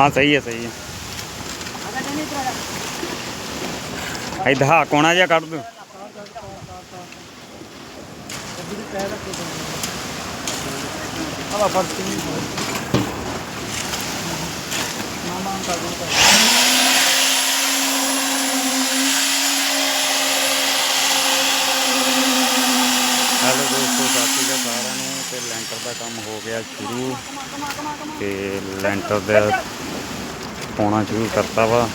ਵਾਹ ਵਾਹ ਵਾਹ ਵਾਹ ਹਾਂ ਸਹੀ ਹੈ ਸਹੀ ਹੈ ਇਧਰ ਹਾਂ ਕੋਣਾ ਜਿਹਾ ਕੱਢ ਦੋ ਆਵਾ ਫ਼ਰਕ ਨਹੀਂ ਮਾਮਾ ਅੰਕਲ ਤੇ ਲੈਂਟਰ ਦਾ ਕੰਮ ਹੋ ਗਿਆ ਸ਼ੁਰੂ। ਤੇ ਲੈਂਟਰ ਦਾ ਪਾਉਣਾ ਸ਼ੁਰੂ ਕਰਤਾ ਵਾ।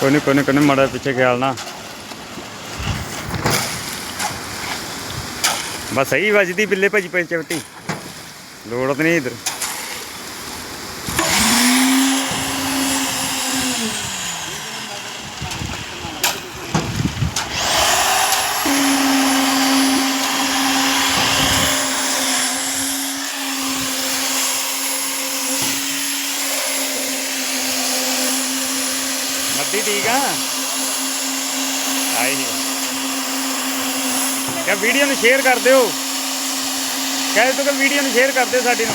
ਕੋਈ ਨਹੀਂ ਕੋਈ ਨਹੀਂ ਕੋਈ ਨੀ, ਮਾੜਾ ਪਿੱਛੇ ਖਿਆਲ ਨਾ ਬਸ ਸਹੀ ਵੱਜਦੀ ਬਿੱਲੇ ਭਾਜੀ ਪਈ ਚਵਟੀ। ਲੋੜ ਤਾਂ ਨਹੀਂ ਇਧਰ ਮੱਦੀ ਠੀਕ ਆ ਆਈ ਕਹ ਵੀਡੀਓ ਨੂੰ ਸ਼ੇਅਰ ਕਰ ਦਿਓ। ਕਹਿ ਤੋ ਕਿ ਵੀਡੀਓ ਨੂੰ ਸ਼ੇਅਰ ਕਰ ਦਿਓ ਸਾਡੀ ਨੂੰ।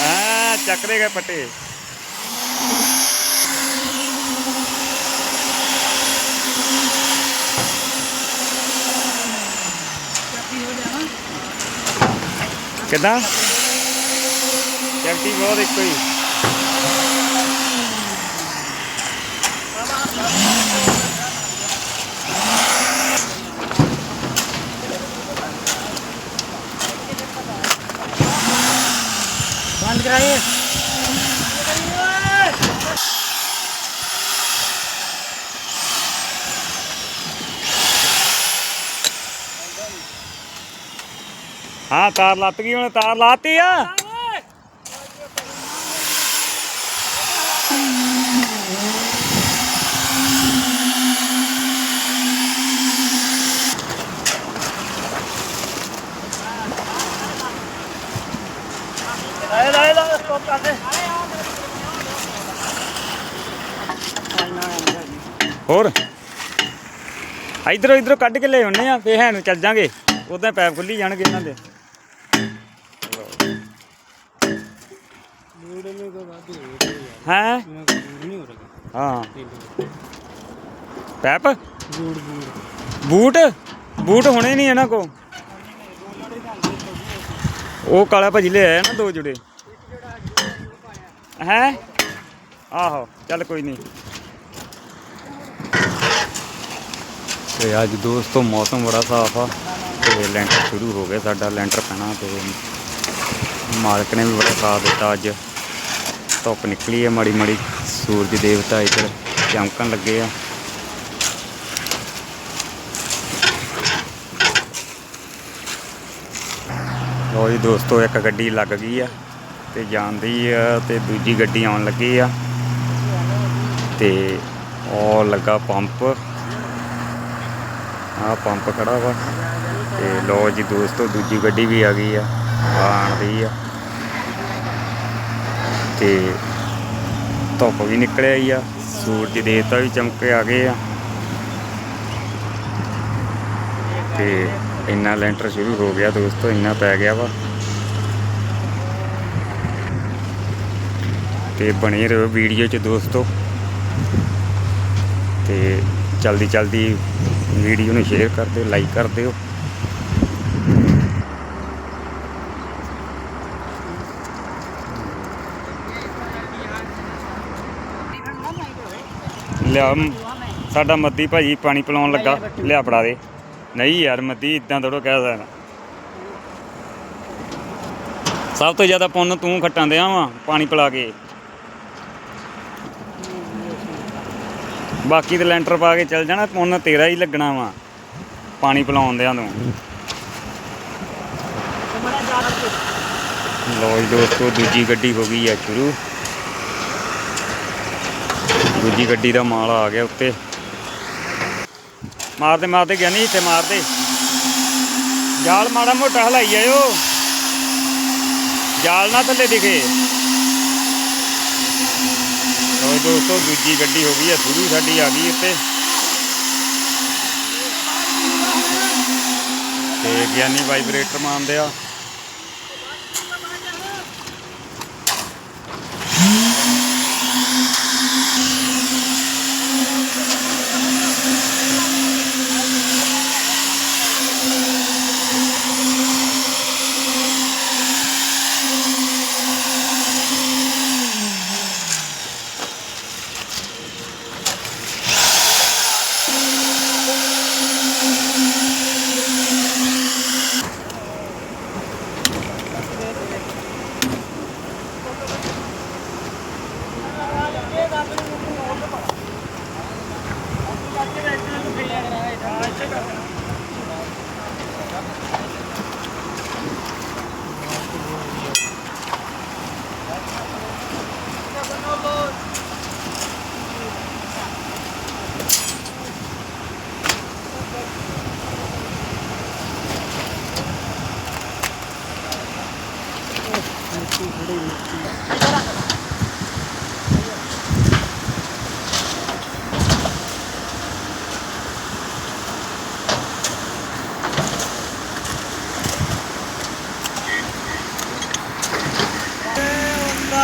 ਹਾਂ ਚੱਕਦੇ ਗਏ ਪੱਟੇ। ਕਿਦਾਂ? ਚੈਪਟੀ ਬਹੁਤ ਇੱਕੋ ਹੀ। ਬੰਦ ਕਰਾਈਏ ਹਾਂ ਤਾਰ ਲੱਤ ਗਈ ਹੁਣ ਤਾਰ ਲਾਤੀ ਆ ਹੋਰ? ਇਧਰੋਂ ਇਧਰੋਂ ਕੱਢ ਕੇ ਲੈ ਆਉਨੇ ਆ ਫੇ ਹੈ ਚੱਲ ਜਾਾਂਗੇ। ਉਦਾਂ ਪੈਪ ਖੁੱਲੀ ਜਾਣਗੇ ਇਹਨਾਂ ਦੇ। ਹੈ? ਹਾਂ। ਪੈਪ? ਬੂੜ ਬੂਟ? ਬੂਟ ਹੋਣੇ ਨਹੀਂ ਇਹਨਾਂ ਕੋ ਉਹ ਕਾਲਾ ਭਾਜੀ ਲੈ ਆਇਆ ਨਾ ਦੋ ਜੁੜੇ। ਹੈ? ਆਹੋ, ਚੱਲ ਕੋਈ ਨਹੀਂ ਤੇ ਅੱਜ ਦੋਸਤੋ ਮੌਸਮ ਬੜਾ ਸਾਫ਼ ਆ ਤੇ ਲੈਂਟਰ ਸ਼ੁਰੂ ਹੋ ਗਿਆ ਸਾਡਾ, ਲੈਂਟਰ ਪੈਣਾ ਤੇ ਮਾਲਕ ਨੇ ਵੀ ਬੜਾ ਸਾਥ ਦਿੱਤਾ ਅੱਜ। ਧੁੱਪ ਨਿਕਲੀ ਹੈ ਮਾੜੀ ਮਾੜੀ, ਸੂਰਜ ਦੇਵਤਾ ਇੱਧਰ ਚਮਕਣ ਲੱਗੇ ਆ। ਲੋ ਜੀ ਦੋਸਤੋ, ਇੱਕ ਗੱਡੀ ਲੱਗ ਗਈ ਆ ਤੇ ਜਾਂਦੀ ਆ ਤੇ ਦੂਜੀ ਗੱਡੀ ਆਉਣ ਲੱਗੀ ਆ ਤੇ ਉਹ ਲੱਗਾ ਪੰਪ। ਆ ਪੰਪ ਖੜਾ ਵਾ ਤੇ ਲੋ ਜੀ ਦੋਸਤੋ, ਦੂਜੀ ਗੱਡੀ ਵੀ ਆ ਗਈ ਆ ਆਣ ਰਹੀ ਆ। ਤੇ ਧੁੱਪ ਵੀ ਨਿਕਲ ਆਈ ਆ, ਸੂਰਜ ਦੇਵਤਾ ਵੀ ਚਮਕੇ ਆ ਗਏ ਆ। ਤੇ ਇੰਨਾ ਲੈਂਟਰ ਸ਼ੁਰੂ ਹੋ ਗਿਆ ਦੋਸਤੋ, ਇੰਨਾ ਪੈ ਗਿਆ ਵਾ। ਤੇ ਬਣੇ ਰਹੋ ਵੀਡੀਓ 'ਚ ਦੋਸਤੋ। ਤੇ ਜਲਦੀ ਜਲਦੀ ਵੀਡੀਓ ਨੂੰ ਸ਼ੇਅਰ ਕਰ ਦਿਓ, ਲਾਈਕ ਕਰ ਦਿਓ। ਲਿਆ, ਸਾਡਾ ਮੱਦੀ ਭਾਜੀ ਪਾਣੀ ਪਿਲਾਉਣ ਲੱਗਾ, ਲਿਆ ਫੜਾ ਦੇ। ਨਹੀਂ ਯਾਰ, ਮੱਦੀ ਇਦਾਂ ਥੋੜੋ ਕਹਿ ਸਕਦਾ। ਸਭ ਤੋਂ ਜ਼ਿਆਦਾ ਪੁੰਨ ਤੂੰ ਖੱਟਾਂ ਦਿਆਂ ਵਾ, ਪਾਣੀ ਪਿਲਾ ਕੇ। ਬਾਕੀ ਤੇ ਲੈਂਟਰ ਪਾ ਕੇ ਚੱਲ ਜਾਣਾ ਪੁੰਨ ਤੇਰਾ ਹੀ ਲੱਗਣਾ ਵਾ, ਪਾਣੀ ਪਿਲਾਉਣ ਦਿਆਂ ਨੂੰ ਲੋ ਜੀ ਦੋਸਤੋ, ਦੂਜੀ ਗੱਡੀ ਹੋ ਗਈ ਆ ਸ਼ੁਰੂ। ਦੂਜੀ ਗੱਡੀ ਦਾ ਮਾਲ ਆ ਗਿਆ ਉੱਤੇ। ਮਾਰਦੇ ਮਾਰਦੇ ਗਿਆ ਨਹੀਂ ਇੱਥੇ, ਮਾਰਦੇ। ਜਾਲ ਮਾੜਾ ਮੋਟਾ ਹਲਾਈ ਆਇਓ। ਜਾਲ ਨਾ ਥੱਲੇ ਦਿਖੇ। ਦੋਸਤੋ, ਦੂਜੀ ਗੱਡੀ ਹੋ ਗਈ ਹੈ ਸ਼ੁਰੂ ਸਾਡੀ ਆ ਗਈ ਇੱਥੇ। ਤੇ ਗਿਆਨੀ ਵਾਈਬ੍ਰੇਟਰ ਮੰਨਦੇ ਆ।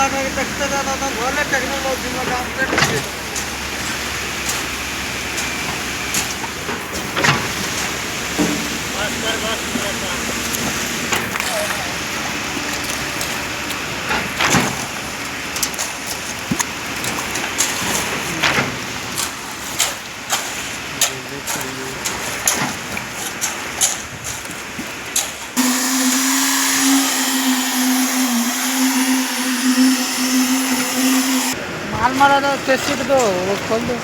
ಅನ್ನೋದಾಗಿ ತಕ್ಷಣ ನಾನು ಒಳ್ಳೆ ಟೆಕ್ನಾಲಜಿನ ಕಾಂಪ್ಲೇಂಟ್ ಇದ್ದೀನಿ Thank you. ಮಾಡೋದು ಟೆಸ್ಟ್ ಇಡ್ದು ಹೋಗ್ಕೊಂಡು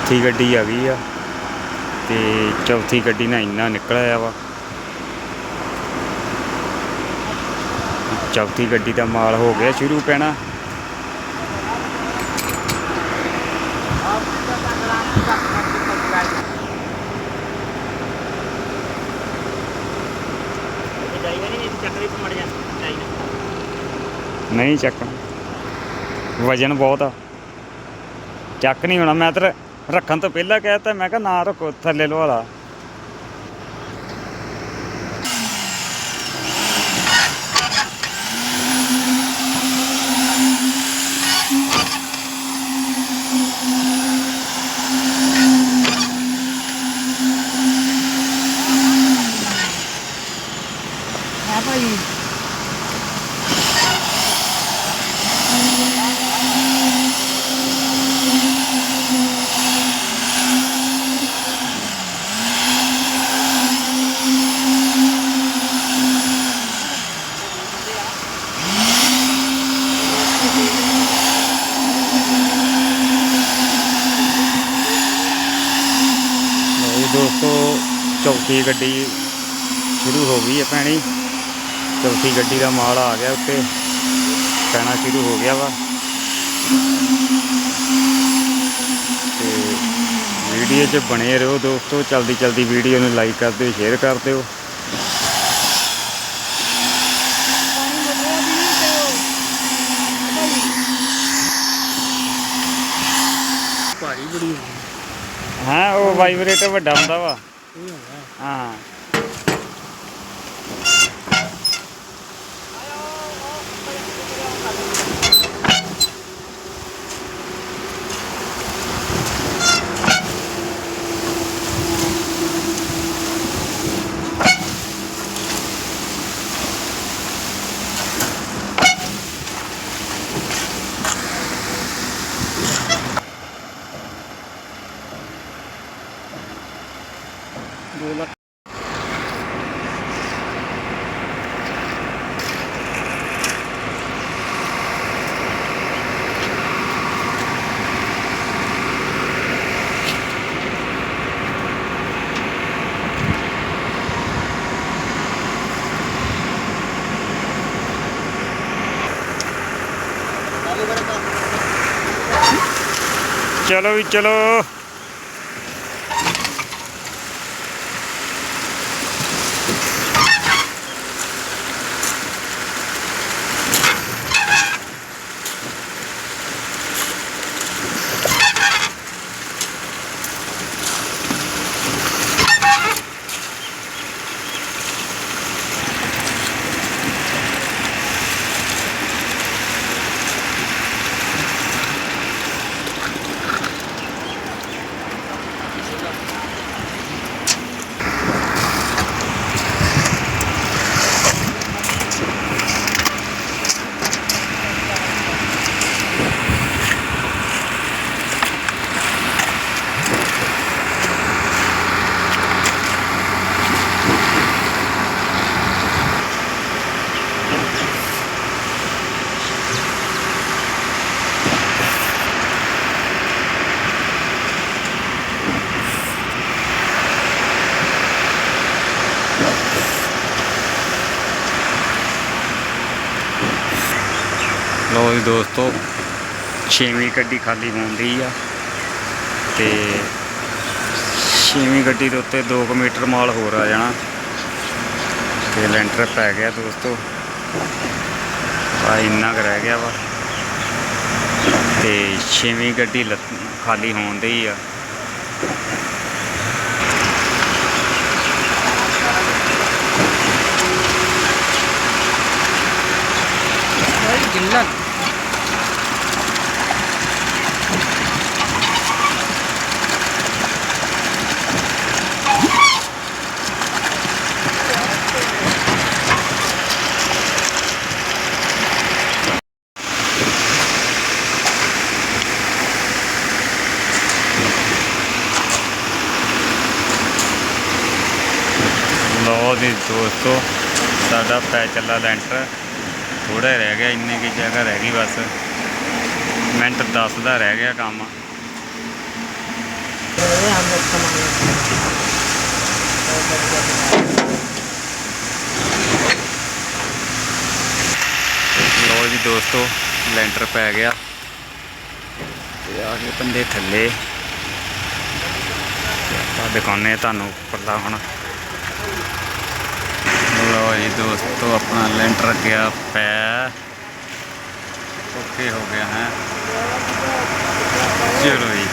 ਚੌਥੀ ਗੱਡੀ ਆ ਗਈ ਆ ਤੇ ਚੌਥੀ ਗੱਡੀ ਨਾਲ ਇੰਨਾ ਨਿਕਲ ਆਇਆ ਵਾ। ਚੌਥੀ ਗੱਡੀ ਦਾ ਮਾਲ ਹੋ ਗਿਆ ਸ਼ੁਰੂ ਪੈਣਾ। ਨਹੀਂ ਚੱਕਣਾ। ਵਜਨ ਬਹੁਤ ਆ। ਚੱਕ ਨਹੀਂ ਹੋਣਾ ਮੈਂ ਤੇਰੇ ਰੱਖਣ ਤੋਂ ਪਹਿਲਾਂ ਕਹਿਤਾ ਮੈਂ ਕਿਹਾ ਨਾ ਰੱਖੋ ਥੱਲੇ ਲਵਾ ਲਾ ਚੌਥੀ ਗੱਡੀ ਸ਼ੁਰੂ ਹੋ ਗਈ ਹੈ ਪੈਣੀ ਚੌਥੀ ਗੱਡੀ ਦਾ ਮਾਲ ਆ ਗਿਆ ਉੱਤੇ। ਪੈਣਾ ਸ਼ੁਰੂ ਹੋ ਗਿਆ ਵਾ। ਤੇ ਵੀਡੀਓ 'ਚ ਬਣੇ ਰਹੋ ਦੋਸਤੋ। ਚਲਦੀ ਚਲਦੀ ਵੀਡੀਓ ਨੂੰ ਲਾਈਕ ਕਰ ਦਿਓ ਸ਼ੇਅਰ ਕਰ ਦਿਓ। ਹਾਂ ਉਹ ਵਾਈਬ੍ਰੇਟਰ ਵੱਡਾ ਹੁੰਦਾ ਵਾ। ਹਾਂ ਚਲੋ ਵੀ ਚਲੋ ਲੋ ਜੀ ਦੋਸਤੋ, ਛੇਵੀਂ ਗੱਡੀ ਖਾਲੀ ਹੋਣ ਦੀ ਆ ਤੇ ਛੇਵੀਂ ਗੱਡੀ ਦੇ ਉੱਤੇ 2 ਮੀਟਰ ਮਾਲ ਹੋਰ ਆ ਜਾਣਾ ਤੇ ਲੈਂਟਰ ਪੈ ਗਿਆ ਦੋਸਤੋ। ਆ ਇੰਨਾ ਕੁ ਰਹਿ ਗਿਆ ਵਾ। ਤੇ ਛੇਵੀਂ ਗੱਡੀ ਲੱਤ- ਖਾਲੀ ਹੋਣ ਦੀ ਆ ਗਿੱਲਾ ਲੋ ਜੀ ਦੋਸਤੋ, ਸਾਡਾ ਪੈ ਚੱਲਾ ਲੈਂਟਰ ਥੋੜਾ ਰਹਿ ਗਿਆ, ਇੰਨੀ ਕੀ ਜਗ੍ਹਾ ਰਹਿ ਗਈ ਬਸ। ਮਿੰਟ 10 ਦਾ ਰਹਿ ਗਿਆ ਕੰਮ। ਲੋ ਜੀ ਦੋਸਤੋ, ਲੈਂਟਰ ਪੈ ਗਿਆ। ਤੇ ਆ ਗਏ ਬੰਦੇ ਥੱਲੇ। ਆਪਾਂ ਦਿਖਾਉਨੇ ਤੁਹਾਨੂੰ ਪਰਦਾ ਹੁਣ। ਲਓ ਜੀ ਦੋਸਤੋ ਆਪਣਾ ਲੈਂਟਰ ਗਿਆ ਪੈ ਓਕੇ ਹੋ ਗਿਆ ਹੈ। ਚਲੋ ਜੀ।